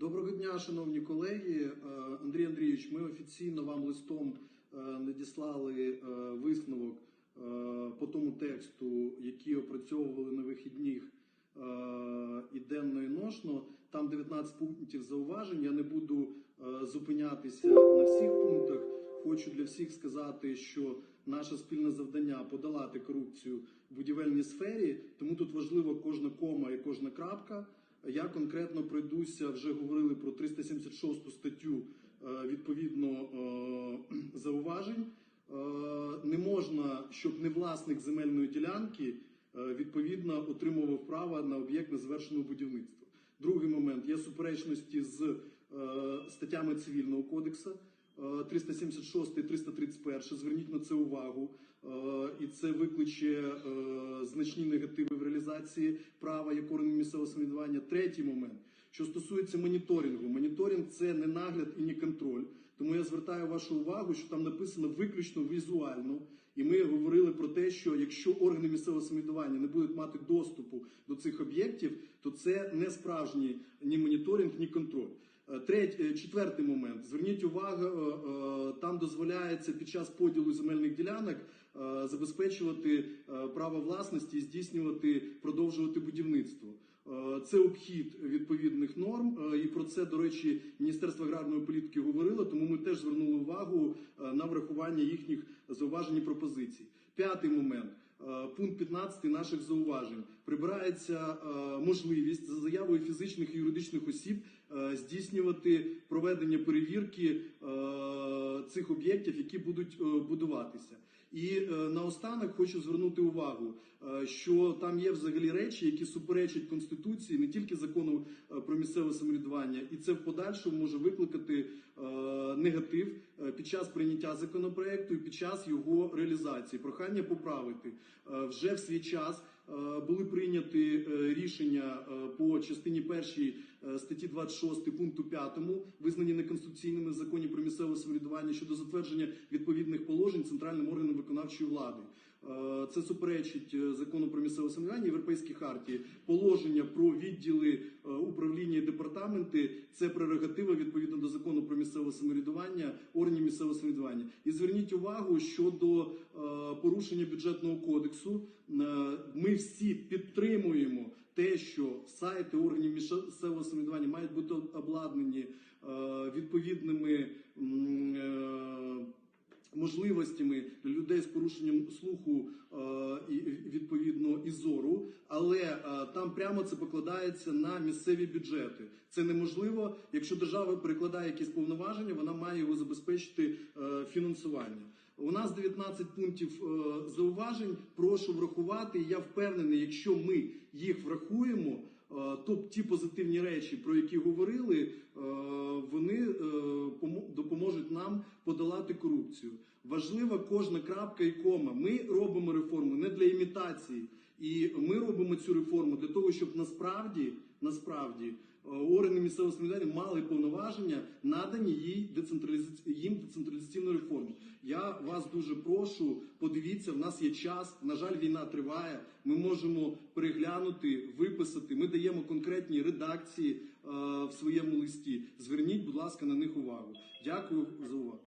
Доброго дня, шановні колеги. Е, Андрій Андрійович, ми офіційно вам листом е, надіслали е, висновок по тому тексту, який опрацьовували на вихідних е, і денно і ношно. Там 19 пунктів зауважень. Я не буду зупинятися на всіх пунктах. Хочу для всіх сказати, що наше спільне завдання подолати корупцію в будівельній сфері, тому тут важливо кожна кома і кожна крапка. Я конкретно пройдуся, вже говорили про 376 статтю е, відповідно е, зауважень. Е, Не можна, щоб не власник земельної ділянки відповідно отримував право на об'єкт незавершеного будівництва. Другий момент є суперечності з статтями цивільного кодексу. Е, 376 і 331. Зверніть на це увагу, Е, і це викличе е, значні негативи в реалізації права як органів місцевого самоврядування. Третій момент, що стосується моніторингу. Моніторинг це не нагляд і не контроль. Тому я звертаю вашу увагу, що там написано виключно візуально. І ми говорили про те, що якщо органи місцевого самоврядування не будуть мати доступу до цих об'єктів, то це не справжній ні моніторинг, ні контроль. Е, Третій, е, четвертий момент. Зверніть увагу, е, там дозволяється під час поділу земельних ділянок забезпечувати право власності і здійснювати, продовжувати будівництво. Це обхід відповідних норм, і про це, до речі, Міністерство аграрної політики говорило, тому ми теж звернули увагу на врахування їхніх зауважень і пропозицій. П'ятий момент. Е, Пункт 15 наших зауважень прибирається е, можливість за заявою фізичних і юридичних осіб е, здійснювати проведення перевірки цих об'єктів, які будуть будуватися. І е, наостанок хочу звернути увагу, е, що там є взагалі речі, які суперечать конституції, не тільки закону е, про місцеве самоврядування, і це в подальшому може викликати негатив під час прийняття законопроекту і під час його реалізації. Прохання поправити вже в свій час. Були прийняті рішення по частині першій статті 26 пункту 5, визнані неконституційними в законі про місцеве самоврядування щодо затвердження відповідних положень центральним органом виконавчої влади. Е, Це суперечить е, закону про місцеве самоврядування Європейській хартії. Положення про відділи е, управління і департаменти це прерогатива відповідно до закону про місцеве самоврядування органів місцевого самоврядування. І зверніть увагу щодо порушення бюджетного кодексу. Ми всі підтримуємо те, що сайти органів місцевого самоврядування мають бути обладнані відповідними. Можливостями людей з порушенням слуху е, і відповідно і зору, але е, там прямо це покладається на місцеві бюджети. Це неможливо, якщо держава перекладає якісь повноваження, вона має його забезпечити е, фінансування. У нас 19 пунктів зауважень. Прошу врахувати. Я впевнений, якщо ми їх врахуємо. То ті позитивні речі, про які говорили, вони е, допоможуть нам подолати корупцію. Важлива кожна крапка і кома. Ми робимо реформу не для імітації, і ми робимо цю реформу для того, щоб насправді, насправді е, органи місцевого самоврядування мали повноваження, надані їй децентралізаці... їм децентралізаційну реформу. Я вас дуже прошу, подивіться, в нас є час. На жаль, війна триває. Ми можемо переглянути, виписати. Ми даємо конкретні редакції е, в своєму листі. Зверніть, будь ласка, на них увагу. Дякую за увагу.